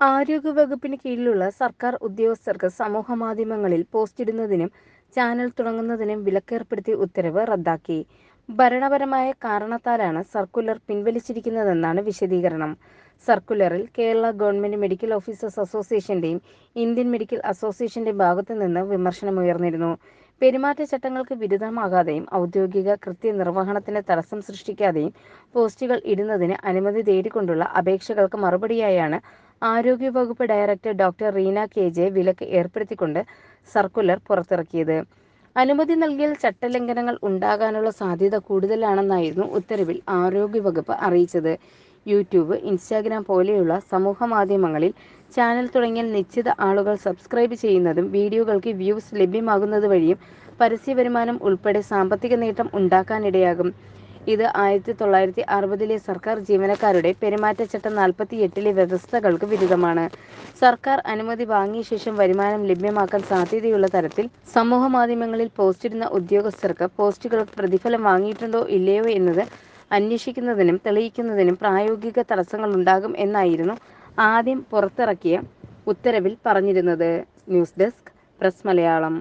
ആരോഗ്യവകുപ്പിന് കീഴിലുള്ള സർക്കാർ ഉദ്യോഗസ്ഥർക്ക് സമൂഹമാധ്യമങ്ങളിൽ പോസ്റ്റിടുന്നതിനും ചാനൽ തുടങ്ങുന്നതിനും വിലക്കേർപ്പെടുത്തിയ ഉത്തരവ് റദ്ദാക്കി. ഭരണപരമായ കാരണത്താലാണ് സർക്കുലർ പിൻവലിച്ചിരിക്കുന്നതെന്നാണ് വിശദീകരണം. സർക്കുലറിൽ കേരള ഗവൺമെന്റ് മെഡിക്കൽ ഓഫീസേഴ്സ് അസോസിയേഷന്റെയും ഇന്ത്യൻ മെഡിക്കൽ അസോസിയേഷന്റെയും ഭാഗത്തുനിന്ന് വിമർശനമുയർന്നിരുന്നു. പെരുമാറ്റച്ചട്ടങ്ങൾക്ക് വിരുദ്ധമാകാതെയും ഔദ്യോഗിക കൃത്യനിർവഹണത്തിന് തടസ്സം സൃഷ്ടിക്കാതെയും പോസ്റ്റുകൾ ഇടുന്നതിന് അനുമതി തേടിക്കൊണ്ടുള്ള അപേക്ഷകൾക്ക് മറുപടിയായാണ് ആരോഗ്യവകുപ്പ് director doctor Reena K J വിലക്ക് ഏർപ്പെടുത്തിക്കൊണ്ട് സർക്കുലർ പുറത്തിറക്കിയത്. അനുമതി നൽകിയാൽ ചട്ടലംഘനങ്ങൾ ഉണ്ടാകാനുള്ള സാധ്യത കൂടുതലാണെന്നായിരുന്നു ഉത്തരവിൽ ആരോഗ്യവകുപ്പ് അറിയിച്ചത്. യൂട്യൂബ്, ഇൻസ്റ്റാഗ്രാം പോലെയുള്ള സമൂഹ മാധ്യമങ്ങളിൽ ചാനൽ തുടങ്ങിയാൽ നിശ്ചിത ആളുകൾ സബ്സ്ക്രൈബ് ചെയ്യുന്നതും വീഡിയോകൾക്ക് വ്യൂസ് ലഭ്യമാകുന്നത് വഴിയും പരസ്യ വരുമാനം ഉൾപ്പെടെ സാമ്പത്തിക നേട്ടം ഉണ്ടാക്കാനിടയാകും. ഇത് ആയിരത്തി തൊള്ളായിരത്തി അറുപതിലെ സർക്കാർ ജീവനക്കാരുടെ പെരുമാറ്റച്ചട്ടം നാൽപ്പത്തിയെട്ടിലെ വ്യവസ്ഥകൾക്ക് വിരുദ്ധമാണ്. സർക്കാർ അനുമതി വാങ്ങിയ ശേഷം വരുമാനം ലഭ്യമാക്കാൻ സാധ്യതയുള്ള തരത്തിൽ സമൂഹ സമൂഹമാധ്യമങ്ങളിൽ പോസ്റ്റിടുന്ന ഉദ്യോഗസ്ഥർക്ക് പോസ്റ്റുകൾക്ക് പ്രതിഫലം വാങ്ങിയിട്ടുണ്ടോ ഇല്ലയോ എന്നത് അന്വേഷിക്കുന്നതിനും തെളിയിക്കുന്നതിനും പ്രായോഗിക തടസ്സങ്ങൾ ഉണ്ടാകും എന്നായിരുന്നു ആദ്യം പുറത്തിറക്കിയ ഉത്തരവിൽ പറഞ്ഞിരുന്നത്. News desk press Malayalam